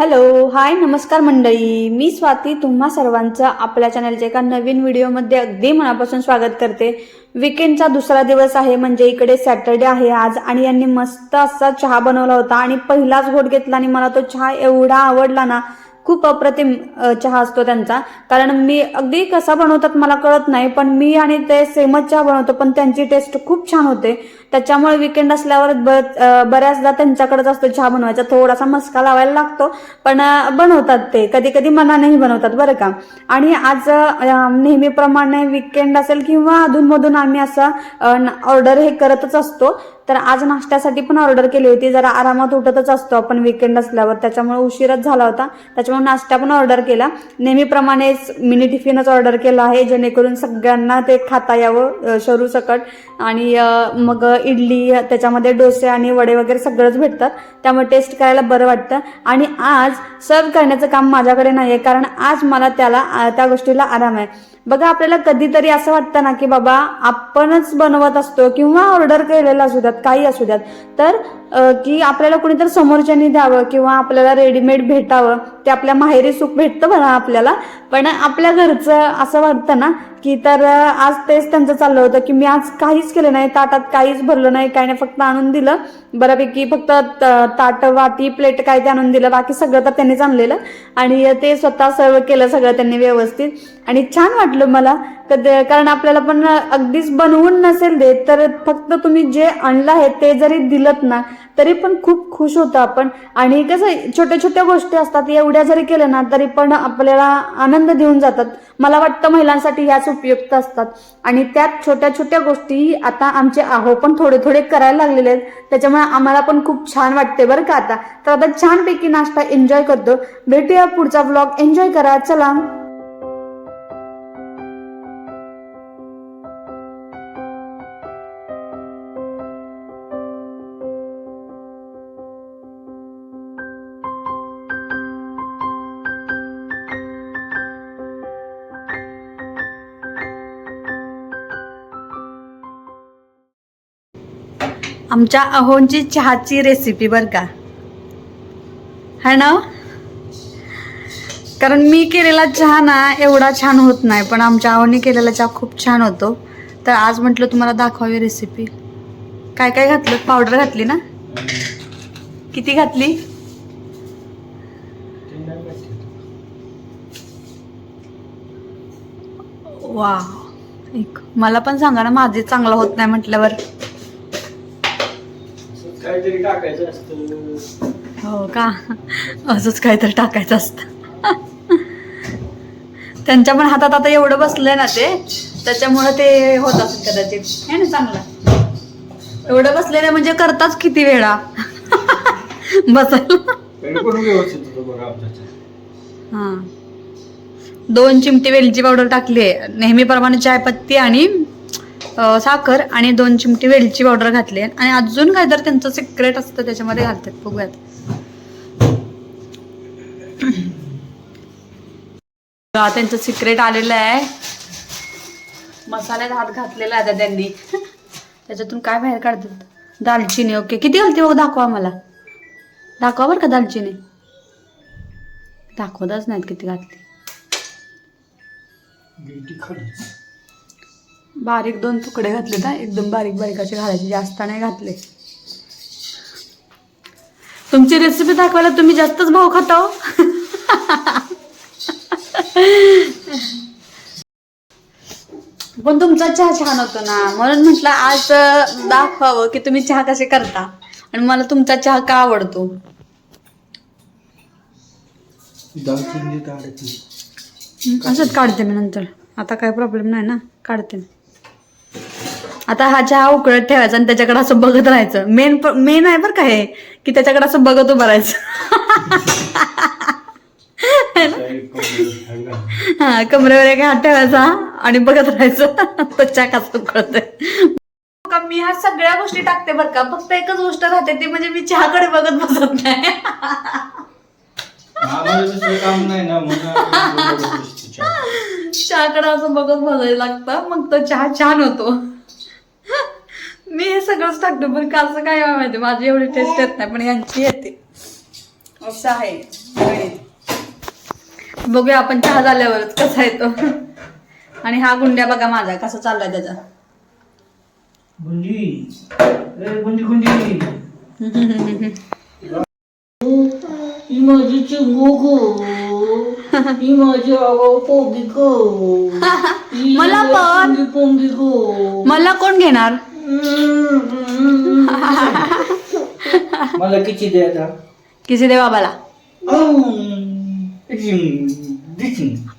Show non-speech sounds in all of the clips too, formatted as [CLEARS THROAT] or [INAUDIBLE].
Hello hi नमस्कार मंडळी. मी स्वाती तुम्हा सर्वांचं आपल्या चॅनलच्या एका नवीन व्हिडिओमध्ये अगदी मनापासून स्वागत करते. विकेंडचा दुसरा दिवस आहे म्हणजे इकडे सॅटर्डे आहे आज आणि यांनी मस्त असा चहा बनवला होता आणि पहिलाच घोट घेतला आणि मला तो चहा एवढा आवडला ना खूप अप्रतिम चहा असतो त्यांचा. कारण मी अगदी कसा बनवतात मला कळत नाही पण मी आणि ते सेमच चहा बनवतो पण त्यांची टेस्ट खूप छान होते. त्याच्यामुळे विकेंड असल्यावर ब- बऱ्याचदा त्यांच्याकडेच असतो चहा बनवायचा. थोडासा मस्का लावायला लागतो पण बनवतात ते. कधी कधी मनानेही बनवतात बरं का? आणि आज नेहमीप्रमाणे विकेंड असेल किंवा अधूनमधून आम्ही असं ऑर्डर हे करतच असतो. तर आज नाश्त्यासाठी पण ऑर्डर केली होती. जरा आरामात उठतच असतो आपण विकेंड असल्यावर. त्याच्यामुळे उशीरच झाला होता. त्याच्यामुळे नाश्ता पण ऑर्डर केला. नेहमीप्रमाणेच मिनी टिफिनच ऑर्डर केला आहे जेणेकरून सगळ्यांना ते खाता यावं शरू सकट. आणि मग इडली त्याच्यामध्ये डोसे आणि वडे वगैरे सगळंच भेटतात त्यामुळे टेस्ट करायला बरं वाटतं. आणि आज सर्व करण्याचं काम माझ्याकडे नाही आहे कारण आज मला त्याला त्या गोष्टीला आराम आहे. बघा आपल्याला कधीतरी असं वाटतं ना की बाबा आपणच बनवत असतो किंवा ऑर्डर केलेलं असू द्यात काही असू द्यात. तर की आपल्याला कुणीतरी समोरच्यानी द्यावं किंवा आपल्याला रेडीमेड भेटावं ते आपल्या माहेरी सुख भेटतं म्हणा आपल्याला. पण आपल्या घरचं असं वाटतं ना की तर आज तेच त्यांचं चाललं होतं की मी आज काहीच केलं नाही ताटात काहीच भरलं नाही काही नाही फक्त आणून दिलं. बऱ्यापैकी फक्त त- ताट वाटी प्लेट काय ते आणून दिलं बाकी सगळं तर त्यांनीच आणलेलं. आणि ते स्वतः सर्व केलं सगळं त्यांनी व्यवस्थित. आणि छान वाटलं मला कद- कारण आपल्याला पण अगदीच बनवून नसेल देत तर फक्त तुम्ही जे आणलं आहे ते जरी दिलत ना तरी पण खूप खुश होतो आपण. आणि कसं छोट्या छोट्या गोष्टी असतात एवढ्या जरी केल्या ना तरी पण आपल्याला आनंद देऊन जातात. मला वाटतं महिलांसाठी ह्याच उपयुक्त असतात. आणि त्यात छोट्या छोट्या गोष्टी आता आमचे आहो पण थोडे थोडे करायला लागलेले आहेत. त्याच्यामुळे आम्हाला पण खूप छान वाटते बरं का आता. तर आता छानपैकी नाश्ता एन्जॉय करतो. भेटूया पुढचा ब्लॉग एन्जॉय करा. चला. आमच्या अहोंची चहाची रेसिपी बर का? है ना? कारण मी केलेला चहा ना एवढा छान होत नाही पण आमच्या अहोंनी केलेला चहा खूप छान होतो. तर आज म्हटलं तुम्हाला दाखवावी रेसिपी काय काय घातलं? पावडर घातली ना? किती घातली? वा एक मला पण सांगा ना माझे चांगलं होत नाही म्हटल्यावर. काहीतरी टाकायचं असतं. हो का? असंच काहीतरी टाकायचं असतं. त्यांच्या पण हातात आता एवढं बसलंय ना ते त्याच्यामुळे ते होत असेल कदाचित. हे ना चांगलं. एवढं बसलेलं म्हणजे करताच किती वेळा. बसायला आमच्या हा. दोन चिमटी वेलची पावडर टाकली आहे. नेहमीप्रमाणे चायपत्ती आणि साखर आणि दोन चिमटी वेलची पावडर घातली आणि अजून काय तर त्यांचं सिक्रेट असतं त्याच्यामध्ये घालतात. बघूयात. [CLEARS THROAT] त्यांचं सिक्रेट आलेलं आहे. मसाल्यात हात घातलेला आहे आता त्यांनी. [LAUGHS] त्याच्यातून काय बाहेर काढतात? दालचिनी ओके. किती घालते बघ दाखवा मला. दाखवा बरं का दालचिनी. दाखवतच नाहीत किती घातली. बारीक दोन तुकडे घातले ना एकदम बारीक बारीक असे घालायचे जास्त नाही घातले. तुमची रेसिपी दाखवायला तुम्ही जास्तच भाव खाता हो. पण तुमचा चहा छान होतो ना. म्हणून म्हटलं आज दाखवावं की तुम्ही चहा कसे करता. आणि मला तुमचा चहा का आवडतो? हं, असंच काढते मी नंतर. आता काय प्रॉब्लेम नाही ना? काढते मी. आता हा चहा उकळत ठेवायचा आणि त्याच्याकडे असं बघत राहायचं. मेन मेन आहे बरं का हे की त्याच्याकडे असं बघत उभं राहायचं. हा कमरेवर एक हात ठेवायचा आणि बघत राहायचं. तो चहा कसं उकळतोय. का मी ह्या सगळ्या गोष्टी टाकते बरं का. फक्त एकच गोष्ट राहते ती म्हणजे मी चहाकडे बघत बसत नाही. चहाकडे असं बघत बसायला लागतं. मग तो चहा छान होतो. मी हे सगळंच टाकतो पण का असं काय माहिती माझी एवढी टेस्ट येत नाही पण यांची येते. असं आहे बघूया आपण चहा झाल्यावरच कसा येतो आणि हा गुंड्या बघा माझा कसा चाललाय त्याचा. ही [LAUGHS] माझी चिंगू गो. ही माझी आवा पोगी गो. [LAUGHS] मला पण. पोंगी गो. मला कोण घेणार? मला किती द्यायचा किसी दे बाबाला?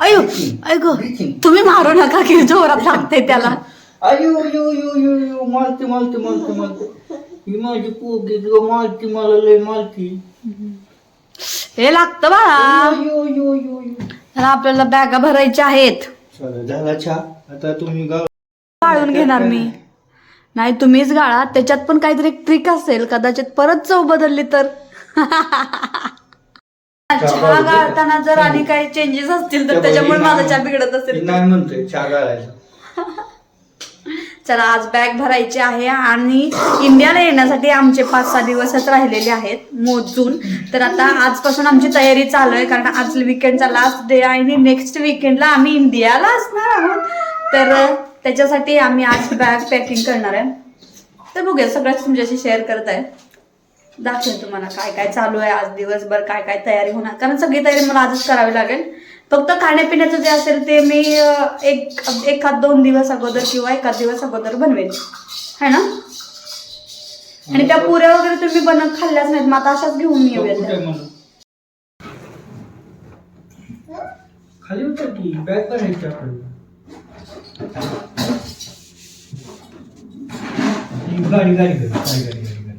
अयो ऐको तुम्ही मारू नका की जोरात लागते त्याला. अयो यो यो यो यो मालती मालती मालती मालती. ही माझी पोगी गो मालती मला लय मालती. हे लागतं बाळा. यो यो यो यो त्याला आपल्याला बॅगा भरायच्या आहेत. झाला आता तुम्ही गाव गाळून घेणार मी. नाही तुम्हीच गाळा. त्याच्यात पण काहीतरी ट्रिक असेल. कदाचित परत चव बदलली तर. चहा गाळताना जर आणि काही चेंजेस असतील तर त्याच्यामुळे माझा चहा बिघडत असेल. नाही म्हणतोय चहा गाळायचा चला आज बॅग भरायची आहे आणि इंडियाला येण्यासाठी आमचे पाच सहा दिवसच राहिलेले आहेत मोजून. तर आता आजपासून आमची तयारी चालू आहे कारण आज विकेंडचा लास्ट डे आहे आणि नेक्स्ट विकेंडला आम्ही इंडियाला असणार आहोत. तर त्याच्यासाठी आम्ही आज बॅग पॅकिंग करणार आहे. तर बघूया सगळ्याच तुमच्याशी शेअर करत आहे. दाखवेन तुम्हाला काय काय चालू आहे आज दिवसभर काय काय तयारी होणार. कारण सगळी तयारी मला आजच करावी लागेल. फक्त खाण्यापिण्याचं जे असेल ते मी एक एखाद दोन दिवस अगोदर किंवा एखाद दिवस अगोदर बनवेन. है ना? आणि त्या पुऱ्या वगैरे तुम्ही बनत खाल्ल्याच नाहीत मग आता अशाच घेऊन येऊया. खाली उतर की बॅग करायची आपल्याला ही गाडी गाडी गाडी गाडी गाडी गाडी गाडी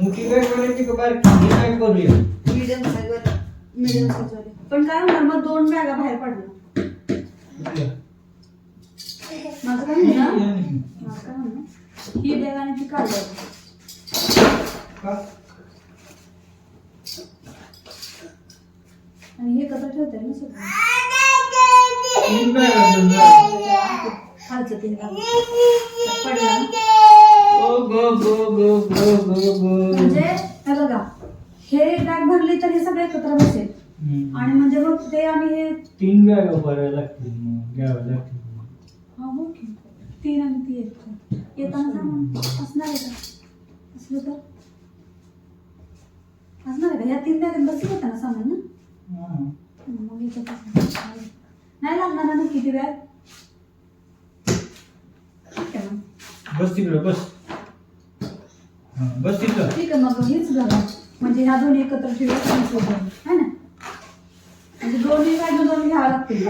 मोठी बॅग करायची का बारकी ही बॅग करूया Medium size वाली. Medium size वाली. पण काय होणार मग दोन बॅगा बाहेर पडणार कुठल्या? माझं काय म्हणणं ही माझं काय म्हणणं ही बॅग आणि ती काढली का? आणि हे ना सगळं खालचं ते म्हणजे हे बघा हे बॅग भरली तर हे सगळे एकत्र बसेल आणि म्हणजे मग ते आम्ही हे तीन बॅग भरायला लागतील घ्याव्या लागतील हा हो की तीन आणि ती एक येताना सामान असणार आहे का असलं तर असणार आहे का या तीन बॅगेत बसलं होतं ना सामान ना? मग. नाही लागणार ना नक्की ती बॅग ठीक आहे मग बस तिकडं बस. हा, बस तिकडं. ठीक आहे मग हीच बघा म्हणजे ह्या दोन्ही एकत्र ठेवूया है ना? म्हणजे दोन्ही बॅग दोन घ्यावं लागतील.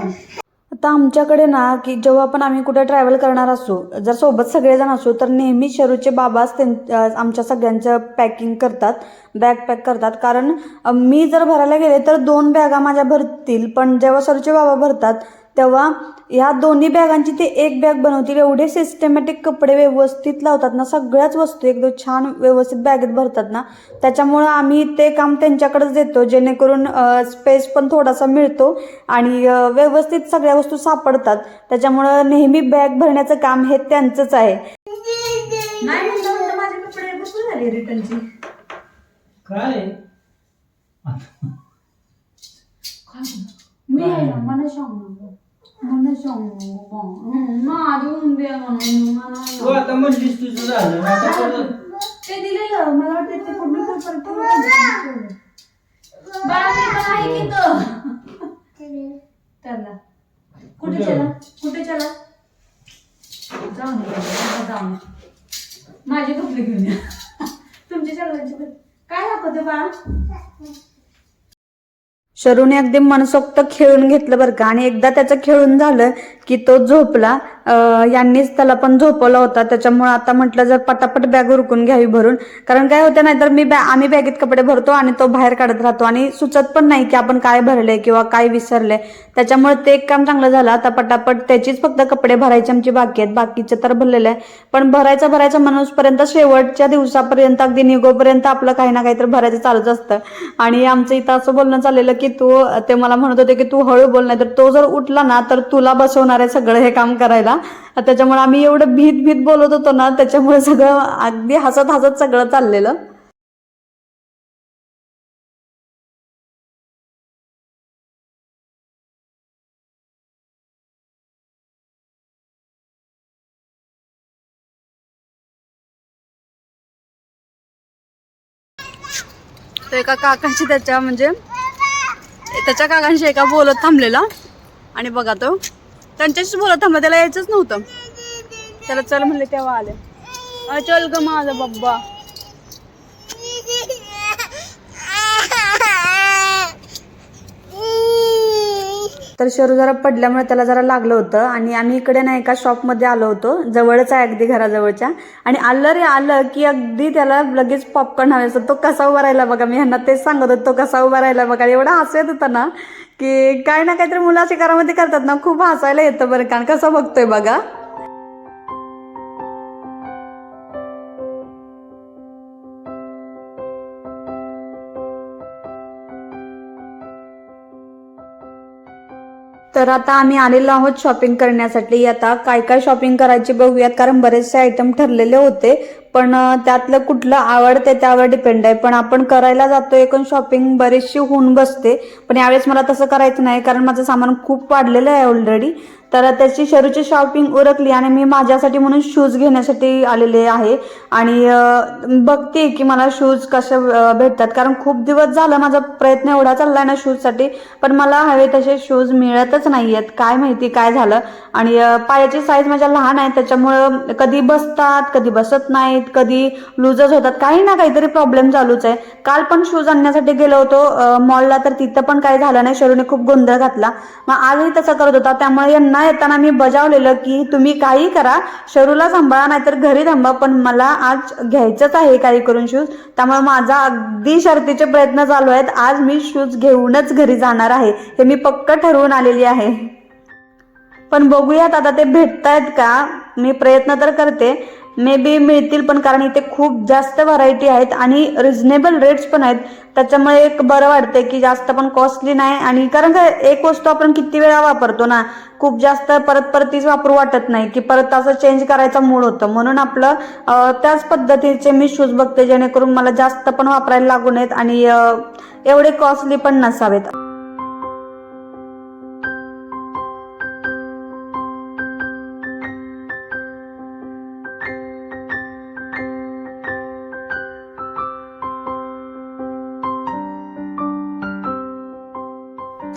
आता आमच्याकडे ना की जेव्हा पण आम्ही कुठे ट्रॅव्हल करणार असू जर सोबत सगळेजण असू तर नेहमी शरूचे बाबाच त्यां आमच्या सगळ्यांचं पॅकिंग करतात बॅग पॅक करतात. कारण मी जर भरायला गेले तर दोन बॅगा माझ्या भरतील. पण जेव्हा शरूचे बाबा भरतात तेव्हा ह्या दोन्ही बॅगांची ते एक बॅग बनवतील. एवढे सिस्टमॅटिक कपडे व्यवस्थित लावतात ना सगळ्याच वस्तू एकदम छान व्यवस्थित बॅगेत भरतात ना. त्याच्यामुळं आम्ही ते काम त्यांच्याकडेच देतो जेणेकरून स्पेस पण थोडासा मिळतो आणि व्यवस्थित सगळ्या वस्तू सापडतात. त्याच्यामुळं नेहमी बॅग भरण्याचं काम हे त्यांचंच आहे. नाही म्हणलं म्हणलं माझे कपडे भरपूर झाले रिटर्नचे काय? मी आहे ना मला सांगू मला सांगू माझी उंदे म्हणून तू मला आता म्हणलीस तुझं झालं. आता परत ते दिलेलं. मला वाटतं ते पूर्ण पेपर ठेवलं. बाळा मी पण आहे की तो? त्याला कुठे कुठे? चला? कुठे चला? जाऊ नये जाऊ नये माझे कपडे घेऊन या. तुमचे सगळ्यांचे कपडे. काय दाखवते बाळा? शरूने अगदी मनसोक्त खेळून घेतलं बरं का. आणि एकदा त्याचं खेळून झालं की तो झोपला यांनीच त्याला पण झोपवला होता. त्याच्यामुळे आता म्हटलं जर पटापट बॅग उरकून घ्यावी भरून. कारण काय होतं नाहीतर मी बॅ आम्ही बॅगेत कपडे भरतो आणि तो बाहेर काढत राहतो. आणि सुचत पण नाही की आपण काय भरले किंवा काय विसरले त्याच्यामुळे ते एक काम चांगलं झालं. आता पटापट त्याचीच फक्त कपडे भरायचे आमची बाकी आहेत. बाकीचे तर भरलेले आहे पण भरायचं भरायचं माणूसपर्यंत शेवटच्या दिवसापर्यंत अगदी निघोपर्यंत आपलं काही ना काहीतरी भरायचं चालूच असतं. आणि आमचं इथं असं बोलणं चाललेलं की तू ते मला म्हणत होते की तू हळू बोल नाही तर तो जर उठला ना तर तुला बसवणार आहे सगळं हे काम करायला. त्याच्यामुळे आम्ही एवढं भीत भीत बोलत होतो ना त्याच्यामुळे सगळं अगदी हसत हसत सगळं चाललेलं. तो एका काकांशी त्याच्या म्हणजे त्याच्या काकांशी एका बोलत थांबलेला. आणि बघा तो. त्यांच्याशीच बोलत थांबला त्याला यायचंच नव्हतं. त्याला चल म्हणले तेव्हा आले. चल ग माझा बब्बा. तर शरू जरा पडल्यामुळे त्याला जरा लागलं होतं आणि आम्ही इकडे ना एका शॉपमध्ये आलो होतो. जवळच आहे अगदी घराजवळच्या. आणि आलं रे आलं की अगदी त्याला लगेच पॉपकॉर्न हवे असतं तो कसा उभा राहिला बघा मी ह्यांना तेच सांगत होतो तो कसा उभा राहिला बघा. एवढा हसू येत होता ना की काय ना काहीतरी मुलं असे घरामध्ये करतात ना खूप हसायला येतं बरं कारण कसं बघतोय बघा. तर आता आम्ही आलेलो आहोत शॉपिंग करण्यासाठी. आता काय काय शॉपिंग करायची बघूयात कारण बरेचसे आयटम ठरलेले होते. पण त्यातलं कुठलं आवडते त्यावर डिपेंड आहे. पण आपण करायला जातो एकूण शॉपिंग बरीचशी होऊन बसते. पण यावेळेस मला तसं करायचं नाही कारण माझं सामान खूप वाढलेलं आहे ऑलरेडी तर त्याची शरूची शॉपिंग उरकली आणि मी माझ्यासाठी म्हणून शूज घेण्यासाठी आलेले आहे. आणि बघते की मला शूज कसे भेटतात. कारण खूप दिवस झाला माझा प्रयत्न एवढा चालला आहे ना शूजसाठी पण मला हवे तसे शूज मिळतच नाही आहेत काय माहिती काय झालं. आणि पायाची साईज माझ्या लहान आहे त्याच्यामुळं कधी बसतात कधी बसत नाहीत. कधी लुजच होतात. काही ना काहीतरी प्रॉब्लेम चालूच आहे. काल पण शूज आणण्यासाठी गेलो होतो. मॉलला तर तिथं पण काही झालं नाही. शरूने खूप गोंधळ घातला. मग आजही तसं करत होता. त्यामुळे यांना येताना मी बजावलेलं की तुम्ही काही करा. शरूला सांभाळा नाहीतर घरी थांबा. पण मला आज घ्यायचंच आहे काही करून शूज त्यामुळे माझा अगदी शर्तीचे प्रयत्न चालू आहेत. आज मी शूज घेऊनच घरी जाणार आहे. हे मी पक्क ठरवून आलेली आहे. पण बघूयात आता ते भेटतायत का? मी प्रयत्न तर करते. मे बी मिळतील पण कारण इथे खूप जास्त व्हरायटी आहेत आणि रिझनेबल रेट्स पण आहेत. त्याच्यामुळे एक बरं वाटतंय की जास्त पण कॉस्टली नाही. आणि कारण काय एक वस्तू आपण किती वेळा वापरतो ना खूप जास्त परत परत तीच वापरू वाटत नाही की परत असं चेंज करायचा मूड होतं. म्हणून आपलं त्याच पद्धतीचे मी शूज बघते जेणेकरून मला जास्त पण वापरायला लागू नयेत आणि एवढे कॉस्टली पण नसावेत.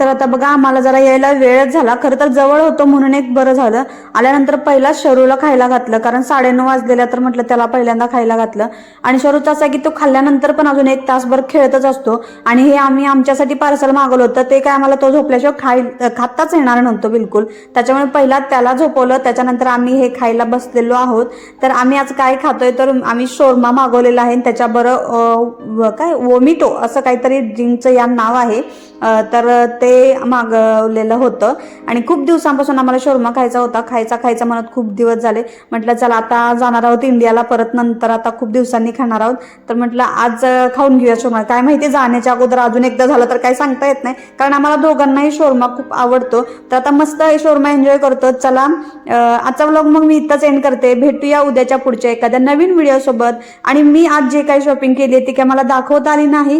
आता बघा आम्हाला जरा यायला वेळच झाला. खरं तर जवळ होतो म्हणून एक बरं झालं. आल्यानंतर पहिला शरूला खायला घातलं. कारण साडेनऊ वाजलेल्या तर म्हटलं त्याला पहिल्यांदा खायला घातलं. आणि शरूचा असा आहे की तो खाल्ल्यानंतर पण अजून एक तासभर खेळतच असतो. आणि हे आम्ही आमच्यासाठी पार्सल मागवलं होतं. ते काय आम्हाला तो झोपल्याशिवाय खाय खाताच येणार नव्हतं बिलकुल. त्याच्यामुळे पहिला त्याला झोपवलं. त्याच्यानंतर आम्ही हे खायला बसलेलो आहोत. तर आम्ही आज काय खातोय तर आम्ही शोरमा मागवलेला आहे. त्याच्या बरं काय वोमिटो असं काहीतरी ड्रिंकचं या नाव आहे. तर ते मागवलेलं होतं. आणि खूप दिवसांपासून आम्हाला शोरमा खायचा होता. खायचा खायचा म्हणत खूप दिवस झाले. म्हटलं चला आता जाणार आहोत इंडियाला. परत नंतर आता खूप दिवसांनी खाणार आहोत. तर म्हटलं आज खाऊन घेऊया शोरमा. काय माहिती जाण्याच्या अगोदर अजून एकदा झालं तर काही सांगता येत नाही. कारण आम्हाला दोघांनाही शोरमा खूप आवडतो. तर आता मस्त हे शोरमा एन्जॉय करतो. चला आजचा व्लॉग मग मी इथंच एंड करते. भेटूया उद्याच्या पुढच्या एखाद्या नवीन व्हिडिओसोबत आणि मी आज जे काही शॉपिंग केली आहे ती काय मला दाखवता आली नाही.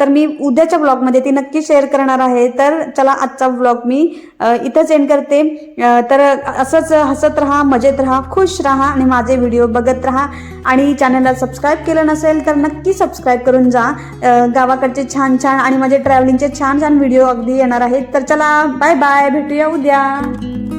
तर मी उद्याच्या ब्लॉगमध्ये ती नक्की शेअर करणार आहे. तर तर चला आजचा व्लॉग मी इथंच एंड करते. तर असंच हसत राहा मजेत राहा खुश राहा आणि माझे व्हिडिओ बघत राहा. आणि चॅनलला सबस्क्राईब केलं नसेल तर नक्की सबस्क्राईब करून जा. गावाकडचे छान छान आणि माझे ट्रॅव्हलिंगचे छान छान व्हिडिओ अगदी येणार आहेत. तर चला बाय बाय भेटूया उद्या.